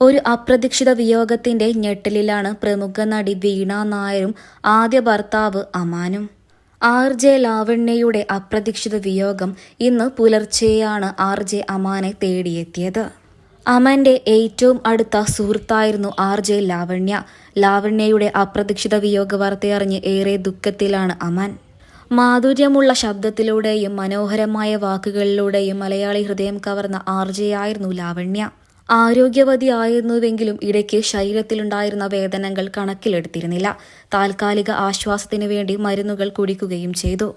ഒരു അപ്രതീക്ഷിത വിയോഗത്തിന്റെ ഞെട്ടലിലാണ് പ്രമുഖ നടി വീണ നായരും ആദ്യ ഭർത്താവ് അമാനും. ആർ ജെ ലാവണ്യയുടെ അപ്രതീക്ഷിത വിയോഗം ഇന്ന് പുലർച്ചെയാണ് ആർ ജെ അമാനെ തേടിയെത്തിയത്. അമന്റെ ഏറ്റവും അടുത്ത സുഹൃത്തായിരുന്നു ആർ ജെ ലാവണ്യ. ലാവണ്യയുടെ അപ്രതീക്ഷിത വിയോഗ വാർത്തയറിഞ്ഞ് ഏറെ ദുഃഖത്തിലാണ് അമൻ. മാധുര്യമുള്ള ശബ്ദത്തിലൂടെയും മനോഹരമായ വാക്കുകളിലൂടെയും മലയാളി ഹൃദയം കവർന്ന ആർ ജെ ആയിരുന്നു ലാവണ്യ. ആരോഗ്യവതിയായിരുന്നുവെങ്കിലും ഇടയ്ക്ക് ശരീരത്തിലുണ്ടായിരുന്ന വേദനകൾ കണക്കിലെടുത്തിരുന്നില്ല. താൽക്കാലിക ആശ്വാസത്തിനു വേണ്ടി മരുന്നുകൾ കുടിക്കുകയും ചെയ്തു.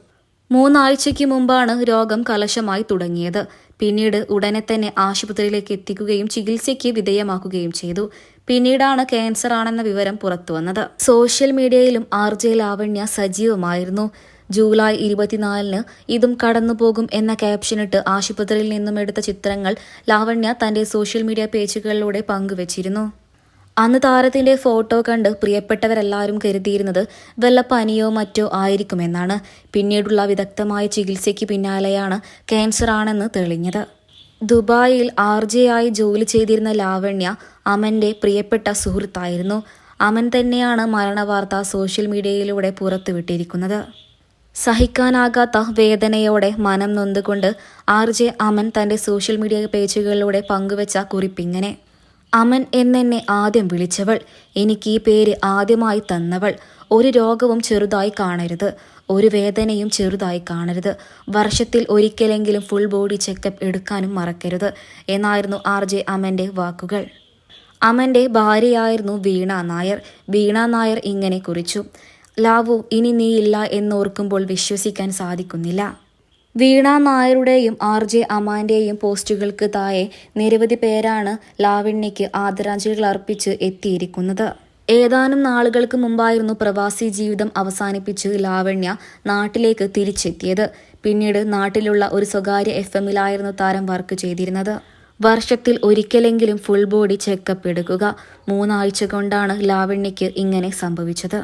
മൂന്നാഴ്ചയ്ക്ക് മുമ്പാണ് രോഗം കലശമായി തുടങ്ങിയത്. പിന്നീട് ഉടനെ തന്നെ ആശുപത്രിയിലേക്ക് എത്തിക്കുകയും ചികിത്സയ്ക്ക് വിധേയമാക്കുകയും ചെയ്തു. പിന്നീടാണ് ക്യാൻസർ ആണെന്ന വിവരം പുറത്തുവന്നത്. സോഷ്യൽ മീഡിയയിലും ആർ ജെ ലാവണ്യ സജീവമായിരുന്നു. ജൂലൈ ഇരുപത്തിനാലിന് ഇതും കടന്നുപോകും എന്ന ക്യാപ്ഷനിട്ട് ആശുപത്രിയിൽ നിന്നും എടുത്ത ചിത്രങ്ങൾ ലാവണ്യ തന്റെ സോഷ്യൽ മീഡിയ പേജുകളിലൂടെ പങ്കുവച്ചിരുന്നു. അന്ന് താരത്തിന്റെ ഫോട്ടോ കണ്ട് പ്രിയപ്പെട്ടവരെല്ലാവരും കരുതിയിരുന്നത് വല്ല പനിയോ മറ്റോ ആയിരിക്കുമെന്നാണ്. പിന്നീടുള്ള വിദഗ്ധമായ ചികിത്സയ്ക്ക് പിന്നാലെയാണ് ക്യാൻസർ ആണെന്ന് തെളിഞ്ഞത്. ദുബായിൽ ആർ ജെ ആയി ജോലി ചെയ്തിരുന്ന ലാവണ്യ അമന്റെ പ്രിയപ്പെട്ട സുഹൃത്തായിരുന്നു. അമൻ തന്നെയാണ് മരണവാർത്ത സോഷ്യൽ മീഡിയയിലൂടെ പുറത്തുവിട്ടിരിക്കുന്നത്. സഹിക്കാനാകാത്ത വേദനയോടെ മനം നൊന്തുകൊണ്ട് ആർ ജെ അമൻ തന്റെ സോഷ്യൽ മീഡിയ പേജുകളിലൂടെ പങ്കുവച്ച കുറിപ്പിങ്ങനെ അമൻ എന്നെന്നെ ആദ്യം വിളിച്ചവൾ എനിക്ക് ഈ പേര് ആദ്യമായി തന്നവൾ. ഒരു രോഗവും ചെറുതായി കാണരുത്. ഒരു വേദനയും ചെറുതായി കാണരുത്. വർഷത്തിൽ ഒരിക്കലെങ്കിലും ഫുൾ ബോഡി ചെക്കപ്പ് എടുക്കാനും മറക്കരുത് എന്നായിരുന്നു ആർ ജെ അമന്റെ വാക്കുകൾ. അമന്റെ ഭാര്യയായിരുന്നു വീണ നായർ. വീണ നായർ ഇങ്ങനെ കുറിച്ചു ലാവു ഇനി നീയില്ല എന്നോർക്കുമ്പോൾ വിശ്വസിക്കാൻ സാധിക്കുന്നില്ല. വീണ നായരുടെയും ആർ ജെ അമാന്റെയും പോസ്റ്റുകൾക്ക് താഴെ നിരവധി പേരാണ് ലാവണ്യയ്ക്ക് ആദരാഞ്ജലികൾ അർപ്പിച്ച് എത്തിയിരിക്കുന്നത്. ഏതാനും നാളുകൾക്ക് മുമ്പായിരുന്നു പ്രവാസി ജീവിതം അവസാനിപ്പിച്ച് ലാവണ്യ നാട്ടിലേക്ക് തിരിച്ചെത്തിയത്. പിന്നീട് നാട്ടിലുള്ള ഒരു സ്വകാര്യ എഫ് എമ്മിലായിരുന്നു താരം വർക്ക് ചെയ്തിരുന്നത്. വർഷത്തിൽ ഒരിക്കലെങ്കിലും ഫുൾ ബോഡി ചെക്കപ്പ് എടുക്കുക. മൂന്നാഴ്ച കൊണ്ടാണ് ലാവണ്യയ്ക്ക് ഇങ്ങനെ സംഭവിച്ചത്.